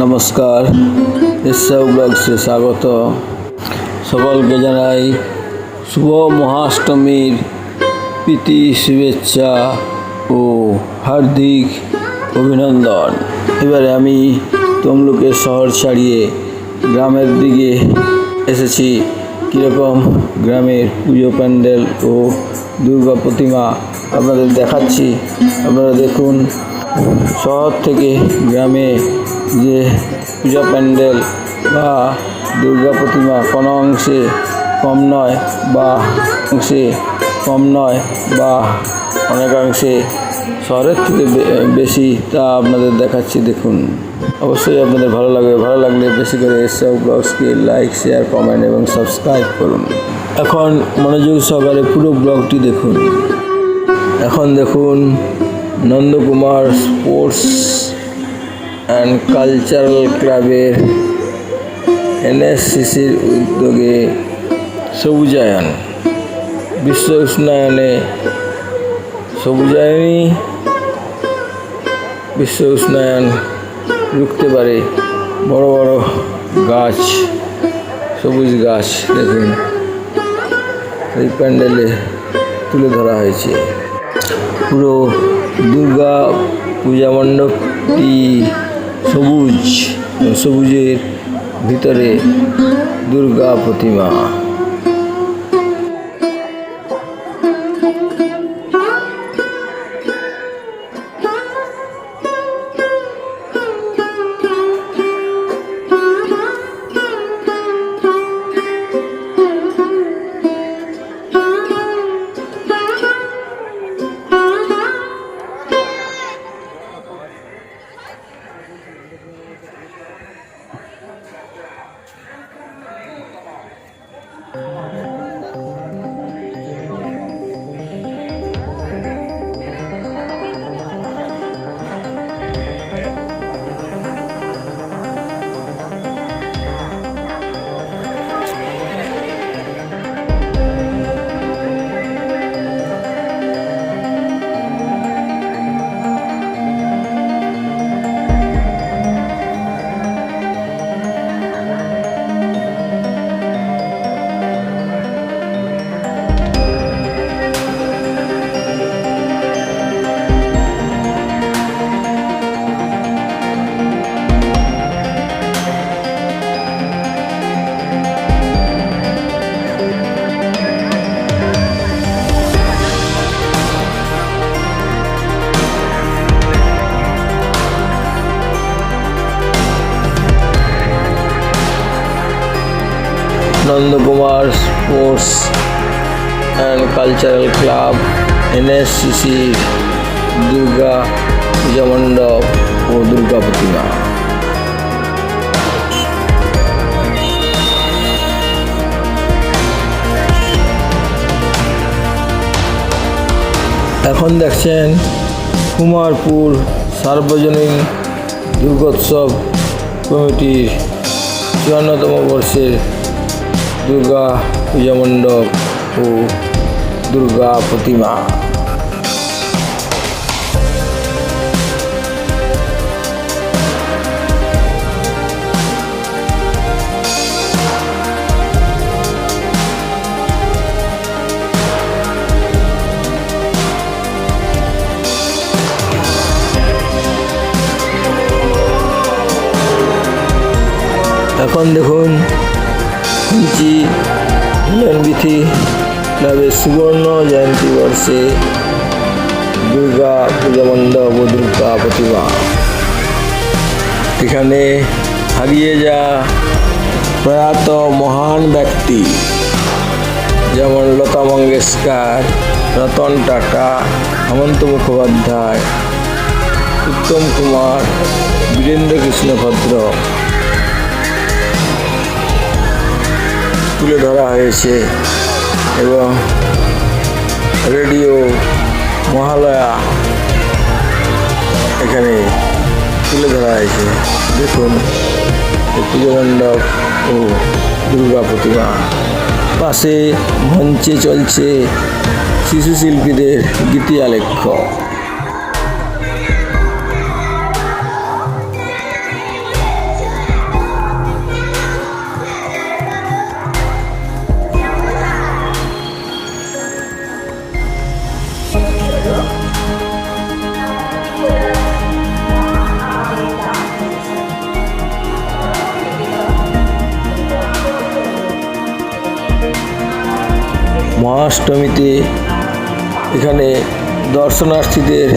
নমস্কার এসব ব্লগসে স্বাগত। সকলকে জানাই শুভ মহাষ্টমীর প্রীতি, শুভেচ্ছা ও হার্দিক অভিনন্দন। এবারে আমি তমলুকের শহর ছাড়িয়ে গ্রামের দিকে এসেছি। কীরকম গ্রামের পুজো প্যান্ডেল ও দুর্গা প্রতিমা আপনাদের দেখাচ্ছি। আপনারা দেখুন শহর থেকে গ্রামে যে পূজা প্যান্ডেল বা দুর্গা প্রতিমা কোনো অংশে কম নয় বা অংশে কম নয় বা অনেকাংশে শহরের থেকে বেশি তা আপনাদের দেখাচ্ছি, দেখুন। অবশ্যই আপনাদের ভালো লাগবে, ভালো লাগলে বেশি করে এসব ব্লগসকে লাইক, শেয়ার, কমেন্ট এবং সাবস্ক্রাইব করুন। এখন মনোযোগ সহকারে পুরো ব্লগটি দেখুন। এখন দেখুন নন্দকুমার স্পোর্টস অ্যান্ড কালচারাল ক্লাবের এনএসসিসির উদ্যোগে সবুজায়ন বিশ্ব উষ্ণায়নে সবুজায়নই বিশ্ব উষ্ণায়ন রুখতে পারে। বড় বড় গাছ, সবুজ গাছ দেখুন, এই প্যান্ডেলে তুলে ধরা হয়েছে। পুরো দুর্গা পূজা মণ্ডপটি সবুজ? সবুজের ভিতরে দুর্গা প্রতিমা। 了。cultural club NSCC Durga Puja মণ্ডপ ও দুর্গা প্রতিমা এখন দেখছেন কুমারপুর সার্বজনীন দুর্গোৎসব কমিটির চুয়ান্নতম বর্ষের দুর্গা পূজা মণ্ডপ ও দুর্গা প্রতিমা। এখন দেখুন কুঞ্চি মিলনবিথি ক্লাবের সুবর্ণ জয়ন্তী বর্ষে দুর্গা পূজা মণ্ডপ ও দুর্গা প্রতিমা। এখানে হারিয়ে যা প্রয়াত মহান ব্যক্তি, যেমন লতা মঙ্গেশকর, রতন টাটা, হেমন্ত মুখোপাধ্যায়, উত্তম কুমার, বীরেন্দ্র কৃষ্ণ ভদ্র। তুলে ধরা হয়েছে এবং রেডিও মহালয়া এখানে তুলে ধরা হয়েছে। দেখুন পুজো মণ্ডপ ও দুর্গা প্রতিমা। পাশে মঞ্চে চলছে শিশু শিল্পীদের গীতি আলেখ্য মহাষ্টমীতে এখানে দর্শনার্থীদের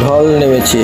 ঢল নেমেছে।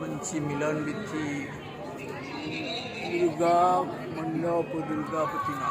পঞ্চী মিলন বিধি দুর্গা মণ্ডপ দুর্গা প্রতিমা।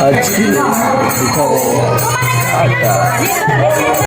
আজকে এখানে আটা